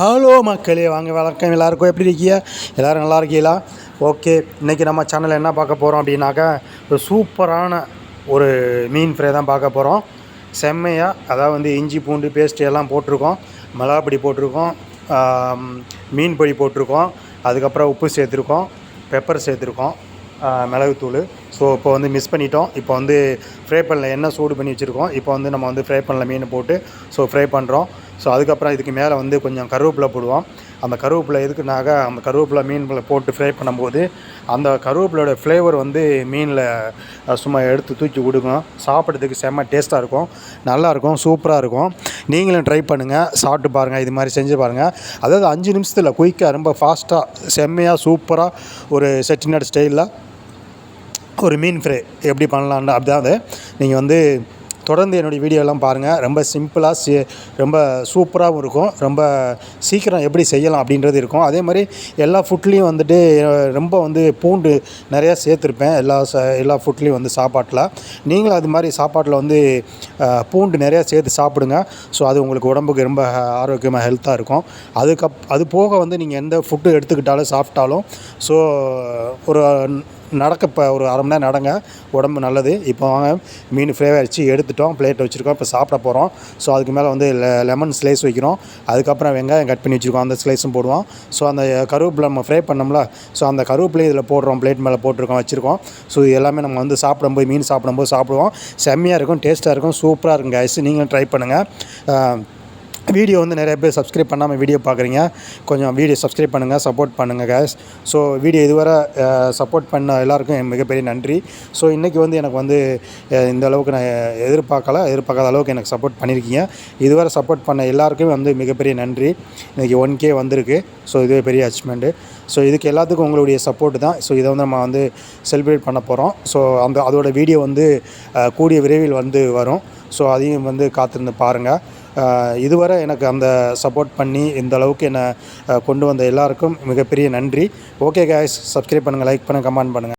Hello மக்களே வாங்க வணக்கம். எல்லாருக்கும் எப்படி இருக்கீங்க? எல்லோரும் நல்லா இருக்கீங்களா? ஓகே இன்றைக்கி நம்ம சேனலில் என்ன பார்க்க போகிறோம் அப்படின்னாக்கா ஒரு சூப்பரான ஒரு மீன் ஃப்ரை தான் பார்க்க போகிறோம் செம்மையாக அதாவது வந்து இஞ்சி பூண்டு பேஸ்ட்டு எல்லாம் போட்டிருக்கோம். மிளகாப்பொடி போட்டிருக்கோம் மீன் பொடி போட்டிருக்கோம். அதுக்கப்புறம் உப்பு சேர்த்துருக்கோம் பெப்பர் சேர்த்துருக்கோம் மிளகுத்தூள். ஸோ இப்போ வந்து மிஸ் பண்ணிட்டோம். இப்போ வந்து ஃப்ரை பண்ணல எண்ணெய் சூடு பண்ணி வச்சுருக்கோம் இப்போ வந்து நம்ம வந்து ஃப்ரை பண்ணல மீன் போட்டு ஸோ ஃப்ரை பண்ணுறோம் ஸோ அதுக்கப்புறம் இதுக்கு மேலே வந்து கொஞ்சம் கருவேப்பிலை போடுவோம். அந்த கருவேப்பிலை எதுக்குனாக அந்த கருவேப்பிலை மீன்களை போட்டு ஃப்ரை பண்ணும்போது அந்த கருவேப்பிலையோட ஃப்ளேவர் வந்து மீனில் சும்மா எடுத்து தூக்கி கொடுக்கும் சாப்பிட்றதுக்கு செம்ம டேஸ்ட்டாக இருக்கும். நல்லாயிருக்கும் சூப்பராக இருக்கும். நீங்களும் ட்ரை பண்ணுங்கள் சாப்பிட்டு பாருங்கள் இது மாதிரி செஞ்சு பாருங்கள் அதாவது அஞ்சு நிமிஷத்தில் குயிக்காக ரொம்ப ஃபாஸ்ட்டாக செம்மையாக சூப்பராக ஒரு செட்டிநாடு ஸ்டைலில் ஒரு மீன் ஃப்ரை எப்படி பண்ணலான்னு அதாவது நீங்கள் வந்து தொடர்ந்து என்னுடைய வீடியோலாம் பாருங்கள் ரொம்ப சிம்பிளாக சி ரொம்ப சூப்பராகவும் இருக்கும். ரொம்ப சீக்கிரம் எப்படி செய்யலாம் அப்படின்றது இருக்கும். அதே மாதிரி எல்லா ஃபுட்லேயும் வந்துட்டு ரொம்ப வந்து பூண்டு நிறையா சேர்த்துருப்பேன். எல்லா ச எல்லா ஃபுட்லேயும் வந்து சாப்பாட்டில். நீங்களும் அது மாதிரி சாப்பாட்டில் வந்து பூண்டு நிறையா சேர்த்து சாப்பிடுங்க. ஸோ அது உங்களுக்கு உடம்புக்கு ரொம்ப ஆரோக்கியமாக ஹெல்த்தாக இருக்கும். அதுக்கப் அது போக வந்து நீங்கள் எந்த ஃபுட்டு எடுத்துக்கிட்டாலும் சாப்பிட்டாலும் ஸோ ஒரு நடக்க இப்போ ஒரு அரை மணி நேரம் நடங்க. உடம்பு நல்லது. இப்போ வாங்க மீன் ஃப்ரை அடித்து எடுத்துட்டோம். பிளேட் வச்சுருக்கோம். இப்போ சாப்பிட போகிறோம் ஸோ அதுக்கு மேலே வந்து லெமன் ஸ்லைஸ் வைக்கிறோம். அதுக்கப்புறம் வெங்காயம் கட் பண்ணி வச்சுருக்கோம். அந்த ஸ்லைஸும் போடுவோம். ஸோ அந்த கருவேப்பிலை நம்ம ஃப்ரை பண்ணோம்ல. ஸோ அந்த கருவேப்பிலை இதில் போடுறோம். பிளேட் மேலே போட்டிருக்கோம் வச்சுருக்கோம். ஸோ இது எல்லாமே நம்ம வந்து சாப்பிடும்போது மீன் சாப்பிடும்போது சாப்பிடுவோம். செம்மையாக இருக்கும் டேஸ்ட்டாக இருக்கும். சூப்பராக இருக்கும் கைஸ் நீங்களும் ட்ரை பண்ணுங்கள் வீடியோ வந்து நிறைய பேர் சப்ஸ்கிரைப் பண்ணாமல் வீடியோ பார்க்குறீங்க. கொஞ்சம் வீடியோ சப்ஸ்கிரைப் பண்ணுங்கள் சப்போர்ட் பண்ணுங்கள் கேஸ் ஸோ வீடியோ இதுவரை சப்போர்ட் பண்ண எல்லாருக்கும் என் மிகப்பெரிய நன்றி. ஸோ இன்றைக்கி வந்து எனக்கு வந்து இந்த அளவுக்கு நான் எதிர்பார்க்கல எதிர்பார்க்காத அளவுக்கு எனக்கு சப்போர்ட் பண்ணியிருக்கீங்க இதுவரை சப்போர்ட் பண்ண எல்லாருக்குமே வந்து மிகப்பெரிய நன்றி. இன்றைக்கி ஒன் கே வந்திருக்கு. ஸோ இதுவே பெரிய அச்சீவ்மெண்ட்டு ஸோ இதுக்கு எல்லாத்துக்கும் உங்களுடைய சப்போர்ட் தான். ஸோ இதை வந்து நம்ம வந்து செலிப்ரேட் பண்ண போகிறோம் ஸோ அந்த அதோட வீடியோ வந்து கூடிய விரைவில் வந்து வரும். ஸோ அதையும் வந்து காத்திருந்து பாருங்கள் இதுவரை எனக்கு அந்த சப்போர்ட் பண்ணி இந்த அளவுக்கு என்னை கொண்டு வந்த எல்லாருக்கும் மிகப்பெரிய நன்றி. ஓகே கேஸ் சப்ஸ்கிரைப் பண்ணுங்கள் லைக் பண்ணுங்கள் கமெண்ட் பண்ணுங்கள்